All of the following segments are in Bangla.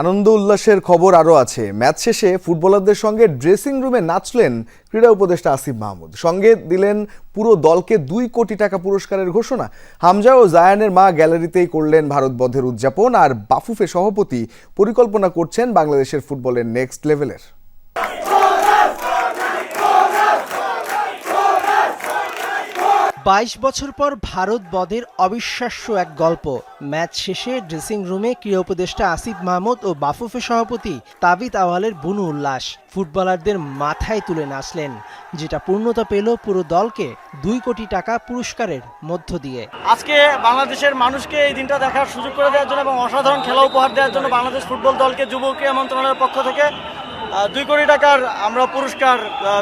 আনন্দ উল্লাসের খবর আরও আছে। ম্যাচ শেষে ফুটবলারদের সঙ্গে ড্রেসিং রুমে নাচলেন ক্রীড়া উপদেষ্টা আসিফ মাহমুদ। সঙ্গে দিলেন পুরো দলকে দুই কোটি টাকা পুরস্কারের ঘোষণা। হামজা ও জায়ানের মা গ্যালারিতেই করলেন ভারত বধের উদযাপন। আর বাফুফে সভাপতি পরিকল্পনা করছেন বাংলাদেশের ফুটবলের নেক্সট লেভেলের। বাইশ বছর পর ভারত বদের অবিশ্বাস্য এক গল্প। ম্যাচ শেষে ড্রেসিং রুমে ক্রীড়া উপদেষ্টা আসিফ মাহমুদ ও বাফুফে সভাপতি তাবিত আওয়ালের বুনু উল্লাস ফুটবলারদের মাথায় তুলে নাচলেন, যেটা পূর্ণতা পেল পুরো দলকে দুই কোটি টাকা পুরস্কারের মধ্য দিয়ে। আজকে বাংলাদেশের মানুষকে এই দিনটা দেখার সুযোগ করে দেওয়ার জন্য এবং অসাধারণ খেলা উপহার দেওয়ার জন্য বাংলাদেশ ফুটবল দলকে যুব ক্রীড়া মন্ত্রণালয়ের পক্ষ থেকে দুই কোটি টাকার আমরা পুরস্কার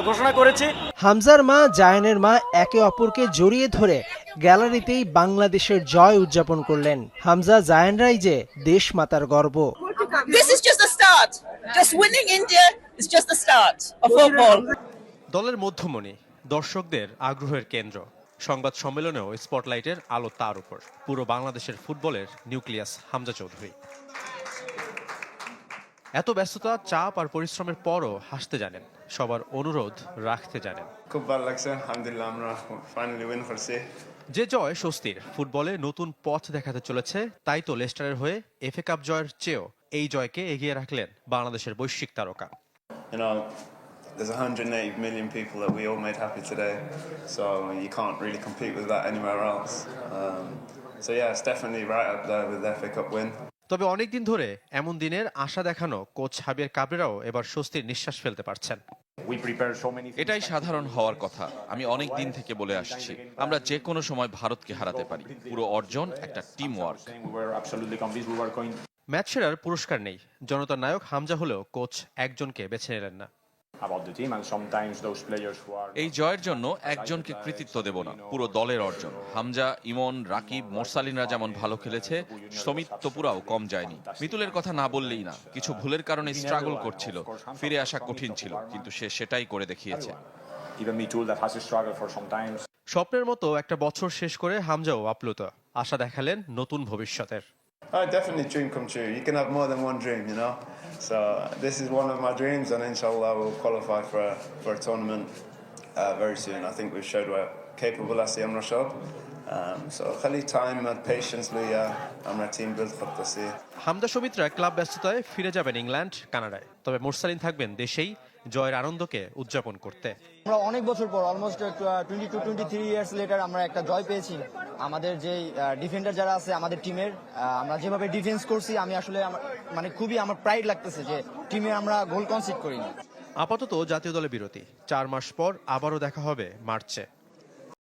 ঘোষণা করেছি। হামজার মা জায়ানের মা একে অপরকে জড়িয়ে ধরে গ্যালারিতেই বাংলাদেশের জয় উদযাপন করলেন। হামজা জায়ানরাই যে দেশ মাতার গর্ব. দলের মধ্যমণি দর্শকদের আগ্রহের কেন্দ্র। সংবাদ সম্মেলনেও স্পটলাইটের আলো তার উপর। পুরো বাংলাদেশের ফুটবলের নিউক্লিয়াস হামজা চৌধুরী। এত ব্যস্ততা চাপ আর পরিশ্রমের পরও হাসতে জানেন। সবার অনুরোধ রাখতে জানেন খুব ভালো লাগছে আলহামদুলিল্লাহ আমরা ফাইনালি উইন করছি যে জয় স্বস্তির ফুটবলে নতুন পথ দেখাতে চলেছে তাই তো লেস্টারের হয়ে এফএ কাপ জয়ের চেয়েও এই জয়কে এগিয়ে রাখলেন বাংলাদেশের বৈশ্বিক তারকা there's 180 million people that we all made happy today, so you can't really compete with that anywhere else. Um, so yeah, it's definitely right up there with the FA Cup win. তবে অনেকদিন ধরে এমন দিনের আশা দেখানো কোচ হাবিয়ার কাবরেরাও এবার স্বস্তির নিঃশ্বাস ফেলতে পারছেন এটাই সাধারণ হওয়ার কথা। আমি অনেক দিন থেকে বলে আসছি আমরা যে কোনো সময় ভারতকে হারাতে পারি। পুরো অর্জন একটা টিম ওয়ার্ক ম্যাচ সেরার পুরস্কার নেই। জনতার নায়ক হামজা হলেও কোচ একজনকে বেছে নিলেন না। এই জয়ের জন্য একজনকে কৃতিত্ব দেব না পুরো দলের অর্জন। হামজা ইমন রাকিব মোরসালিনরা যেমন ভালো খেলেছে সমিত তপুরাও কম যায়নি। মিতুলের কথা না বললেই না কিছু ভুলের কারণে স্ট্রাগল করছিল ফিরে আসা কঠিন ছিল কিন্তু সে সেটাই করে দেখিয়েছে। স্বপ্নের মতো একটা বছর শেষ করে হামজাও আপ্লুত। আশা দেখালেন নতুন ভবিষ্যতের। Oh, definitely dream come true. You can have more than one dream, you know. So this is one of my dreams, and inshallah we'll qualify for a, for a tournament uh, very soon. I think we've showed we're capable as the Amra Um, হামদা সমিত্রা ক্লাব ব্যস্ততায় ফিরে যাবেন ইংল্যান্ড কানাডায়। তবে মোরসালিন থাকবেন দেশেই জয়ের আনন্দকে উদযাপন করতে। আমরা অনেক বছর পর almost twenty two twenty three years later আমরা একটা জয় পেয়েছি। আমাদের যে ডিফেন্ডার যারা আছে আমাদের টিমের আমরা যেভাবে ডিফেন্স করছি আমি আসলে আমার- মানে খুবই আমার প্রাইড লাগতেছে যে টিমে আমরা গোল কনসিড করিনি। আপাতত জাতীয় দলে বিরতি। চার মাস পর আবারও দেখা হবে মার্চে।